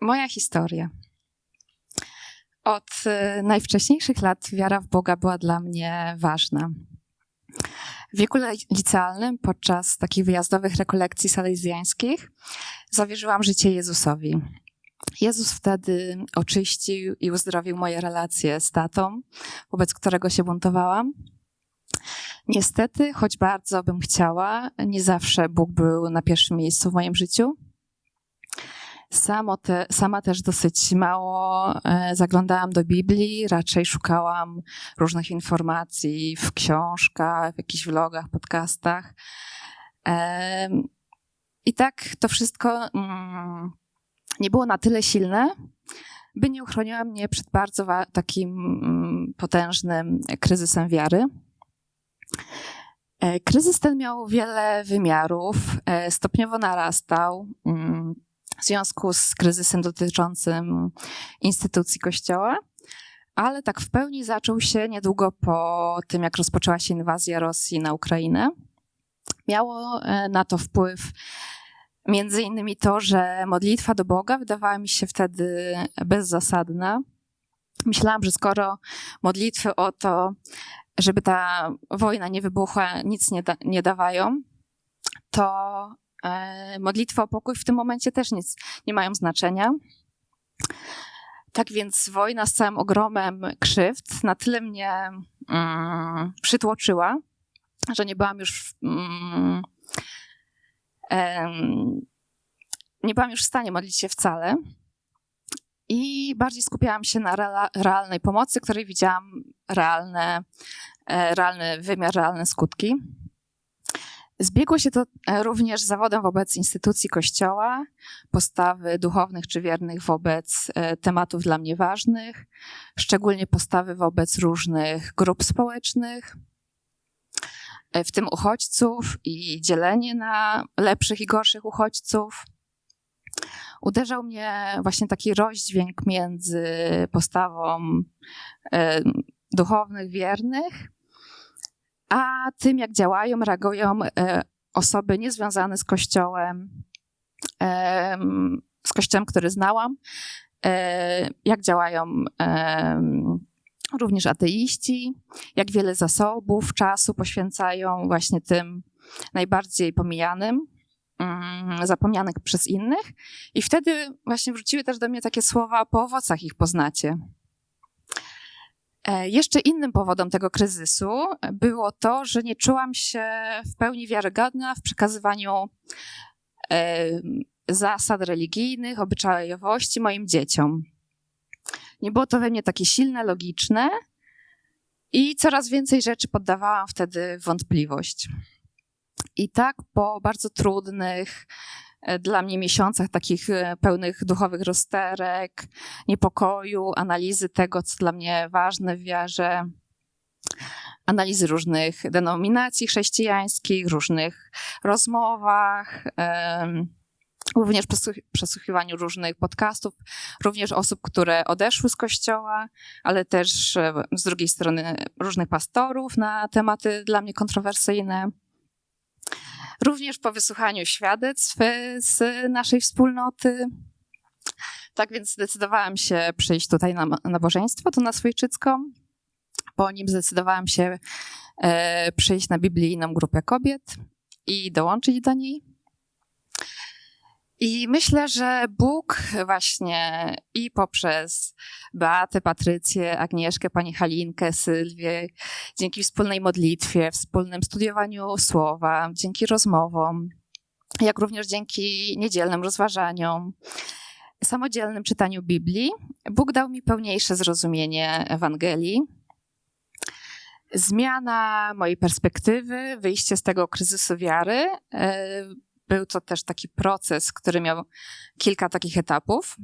Moja historia. Od e, najwcześniejszych lat wiara w Boga była dla mnie ważna. W wieku licealnym, podczas takich wyjazdowych rekolekcji salezjańskich, zawierzyłam życie Jezusowi. Jezus wtedy oczyścił i uzdrowił moje relacje z tatą, wobec którego się buntowałam. Niestety, choć bardzo bym chciała, nie zawsze Bóg był na pierwszym miejscu w moim życiu. Samo te, sama też dosyć mało e, zaglądałam do Biblii, raczej szukałam różnych informacji w książkach, w jakichś vlogach, podcastach. I tak to wszystko mm, nie było na tyle silne, by nie uchroniła mnie przed bardzo takim mm, potężnym kryzysem wiary. E, kryzys ten miał wiele wymiarów, e, stopniowo narastał mm, w związku z kryzysem dotyczącym instytucji Kościoła, ale tak w pełni zaczął się niedługo po tym, jak rozpoczęła się inwazja Rosji na Ukrainę. Miało e, na to wpływ między innymi to, że modlitwa do Boga wydawała mi się wtedy bezzasadna. Myślałam, że skoro modlitwy o to, żeby ta wojna nie wybuchła, nic nie, da, nie dawają, to modlitwa o pokój w tym momencie też nic nie mają znaczenia. Tak więc wojna z całym ogromem krzywd na tyle mnie mm, przytłoczyła, że nie byłam już mm, nie byłam już w stanie modlić się wcale. I bardziej skupiałam się na realnej pomocy, której widziałam realne, e, realny wymiar, realne skutki. Zbiegło się to e, również z zawodem wobec instytucji Kościoła, postawy duchownych czy wiernych wobec e, tematów dla mnie ważnych, szczególnie postawy wobec różnych grup społecznych, E, w tym uchodźców i dzielenie na lepszych i gorszych uchodźców. Uderzał mnie właśnie taki rozdźwięk między postawą duchownych, wiernych, a tym, jak działają, reagują e, osoby niezwiązane z Kościołem, z Kościołem, który znałam, jak działają również ateiści, jak wiele zasobów, czasu poświęcają właśnie tym najbardziej pomijanym, mm, zapomnianych przez innych. I wtedy właśnie wróciły też do mnie takie słowa: po owocach ich poznacie. E, jeszcze innym powodem tego kryzysu było to, że nie czułam się w pełni wiarygodna w przekazywaniu zasad religijnych, obyczajowości moim dzieciom. Nie było to we mnie takie silne, logiczne i coraz więcej rzeczy poddawałam wtedy wątpliwość. I tak po bardzo trudnych dla mnie miesiącach, takich e, pełnych duchowych rozterek, niepokoju, analizy tego, co dla mnie ważne w wiarze, analizy różnych denominacji chrześcijańskich, różnych rozmowach, również przesłuchiwaniu różnych podcastów, również osób, które odeszły z kościoła, ale też e, z drugiej strony różnych pastorów na tematy dla mnie kontrowersyjne. Również po wysłuchaniu świadectw e, z naszej wspólnoty. Tak więc zdecydowałam się przyjść tutaj na nabożeństwo, tu na Swojczycką. Po nim zdecydowałam się e, przyjść na biblijną grupę kobiet i dołączyć do niej. I myślę, że Bóg właśnie i poprzez Beatę, Patrycję, Agnieszkę, Pani Halinkę, Sylwię, dzięki wspólnej modlitwie, wspólnym studiowaniu słowa, dzięki rozmowom, jak również dzięki niedzielnym rozważaniom, samodzielnym czytaniu Biblii, Bóg dał mi pełniejsze zrozumienie Ewangelii. Zmiana mojej perspektywy, wyjście z tego kryzysu wiary e, był to też taki proces, który miał kilka takich etapów.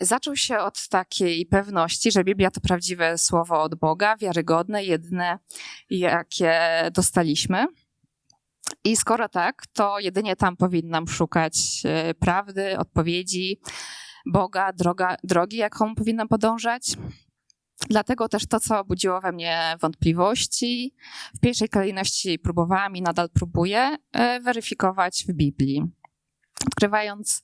Zaczął się od takiej pewności, że Biblia to prawdziwe słowo od Boga, wiarygodne, jedne, jakie dostaliśmy. I skoro tak, to jedynie tam powinnam szukać e, prawdy, odpowiedzi, Boga, droga, drogi, jaką powinnam podążać. Dlatego też to, co budziło we mnie wątpliwości, w pierwszej kolejności próbowałam i nadal próbuję e, weryfikować w Biblii. Odkrywając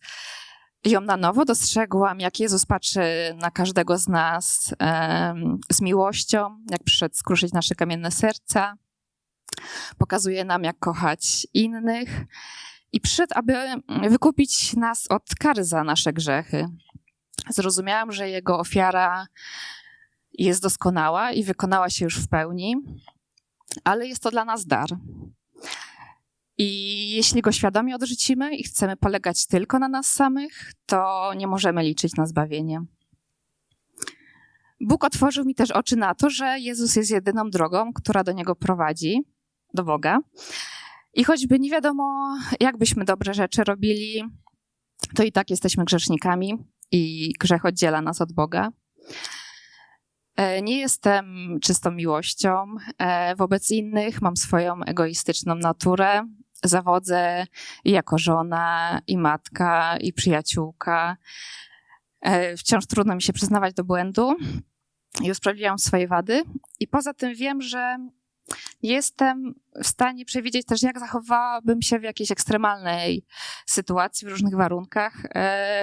ją na nowo, dostrzegłam, jak Jezus patrzy na każdego z nas z miłością, jak przyszedł skruszyć nasze kamienne serca, pokazuje nam, jak kochać innych i przyszedł, aby wykupić nas od kary za nasze grzechy. Zrozumiałam, że jego ofiara jest doskonała i wykonała się już w pełni, ale jest to dla nas dar. I jeśli go świadomie odrzucimy i chcemy polegać tylko na nas samych, to nie możemy liczyć na zbawienie. Bóg otworzył mi też oczy na to, że Jezus jest jedyną drogą, która do niego prowadzi, do Boga. I choćby nie wiadomo, jak byśmy dobre rzeczy robili, to i tak jesteśmy grzesznikami i grzech oddziela nas od Boga. E, Nie jestem czystą miłością e, wobec innych, mam swoją egoistyczną naturę. Zawodzę jako żona, i matka, i przyjaciółka. E, Wciąż trudno mi się przyznawać do błędu i usprawiedliwiam swoje wady. I poza tym wiem, że nie jestem w stanie przewidzieć też, jak zachowałabym się w jakiejś ekstremalnej sytuacji, w różnych warunkach,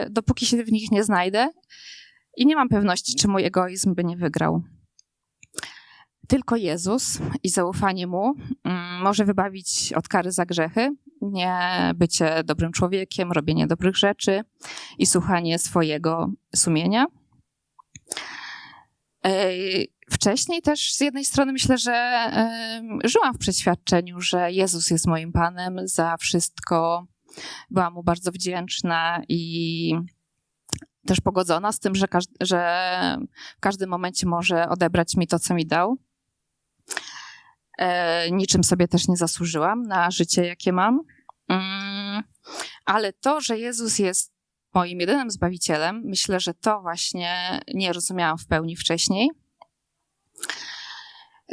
dopóki się w nich nie znajdę i nie mam pewności, czy mój egoizm by nie wygrał. Tylko Jezus i zaufanie Mu mm, może wybawić od kary za grzechy, nie bycie dobrym człowiekiem, robienie dobrych rzeczy i słuchanie swojego sumienia. Ej, Wcześniej też z jednej strony myślę, że żyłam w przeświadczeniu, że Jezus jest moim Panem za wszystko. Byłam Mu bardzo wdzięczna i też pogodzona z tym, że, każ- że w każdym momencie może odebrać mi to, co mi dał. E, niczym sobie też nie zasłużyłam na życie, jakie mam. Mm, ale to, że Jezus jest moim jedynym zbawicielem, myślę, że to właśnie nie rozumiałam w pełni wcześniej.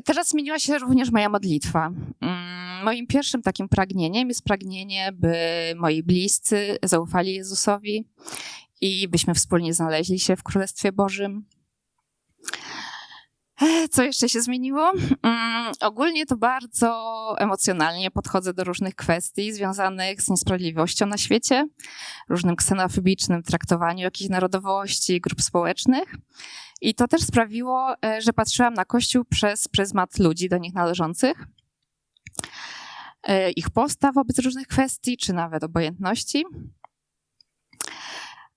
Teraz zmieniła się również moja modlitwa. Mm, Moim pierwszym takim pragnieniem jest pragnienie, by moi bliscy zaufali Jezusowi i byśmy wspólnie znaleźli się w Królestwie Bożym. E, Co jeszcze się zmieniło? Mm, Ogólnie to bardzo emocjonalnie podchodzę do różnych kwestii związanych z niesprawiedliwością na świecie, różnym ksenofobicznym traktowaniu jakichś narodowości, grup społecznych. I to też sprawiło, e, że patrzyłam na Kościół przez pryzmat ludzi do nich należących, e, ich postaw wobec różnych kwestii, czy nawet obojętności.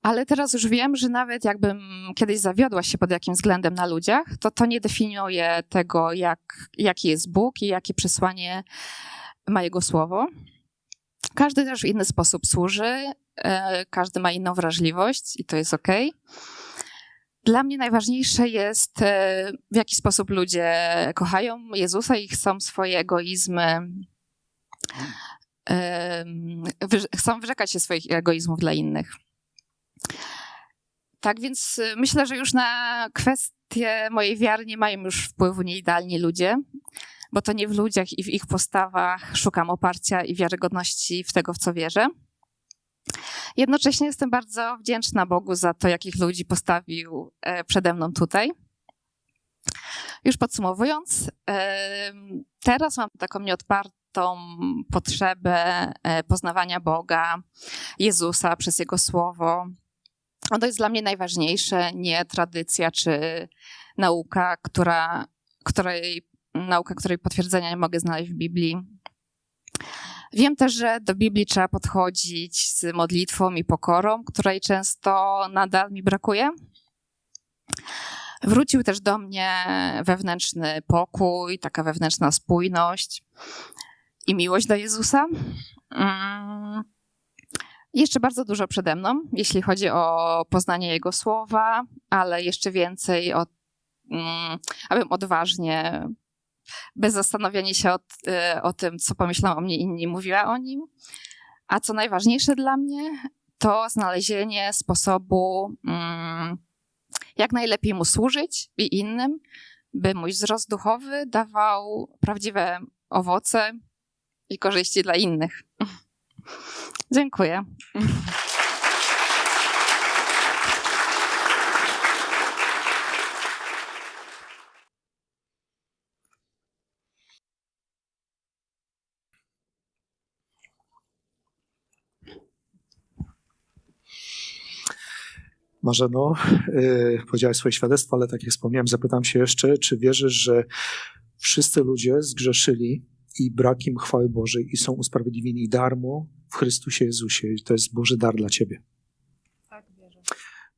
Ale teraz już wiem, że nawet jakbym kiedyś zawiodła się pod jakimś względem na ludziach, to to nie definiuje tego, jak, jaki jest Bóg i jakie przesłanie ma Jego Słowo. Każdy też w inny sposób służy, e, każdy ma inną wrażliwość i to jest okej. Dla mnie najważniejsze jest, e, w jaki sposób ludzie kochają Jezusa i chcą swoje egoizmy, chcą wyrzekać się swoich egoizmów dla innych. Tak więc y, myślę, że już na kwestie mojej wiary nie mają już wpływu nieidealni ludzie, bo to nie w ludziach i w ich postawach szukam oparcia i wiarygodności w tego, w co wierzę. Jednocześnie jestem bardzo wdzięczna Bogu za to, jakich ludzi postawił e, przede mną tutaj. Już podsumowując, em, teraz mam taką nieodpartą potrzebę e, poznawania Boga, Jezusa przez Jego Słowo. To jest dla mnie najważniejsze, nie tradycja czy nauka, która, której, nauka, której potwierdzenia nie mogę znaleźć w Biblii. Wiem też, że do Biblii trzeba podchodzić z modlitwą i pokorą, której często nadal mi brakuje. Wrócił też do mnie wewnętrzny pokój, taka wewnętrzna spójność i miłość do Jezusa. Mm. Jeszcze bardzo dużo przede mną, jeśli chodzi o poznanie Jego słowa, ale jeszcze więcej o, mm, abym odważnie, bez zastanowienia się o, y, o tym, co pomyślą o mnie inni, mówiła o nim. A co najważniejsze dla mnie, to znalezienie sposobu, mm, jak najlepiej mu służyć i innym, by mój wzrost duchowy dawał prawdziwe owoce i korzyści dla innych. Dziękuję. Marzeno, yy, powiedziałeś swoje świadectwo, ale tak jak wspomniałem, zapytam się jeszcze, czy wierzysz, że wszyscy ludzie zgrzeszyli i brak im chwały Bożej i są usprawiedliwieni darmo w Chrystusie Jezusie. I to jest Boży dar dla ciebie. Tak, wierzę.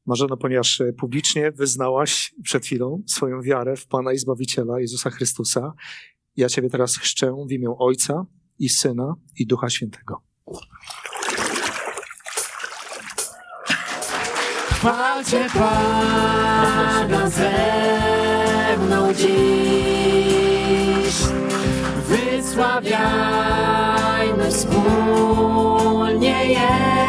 Marzeno, ponieważ e, publicznie wyznałaś przed chwilą swoją wiarę w Pana i Zbawiciela Jezusa Chrystusa, ja Ciebie teraz chrzczę w imię Ojca i Syna i Ducha Świętego. Chwalcie Pana ze mną dziś, Błogosławiajmy wspólnie je.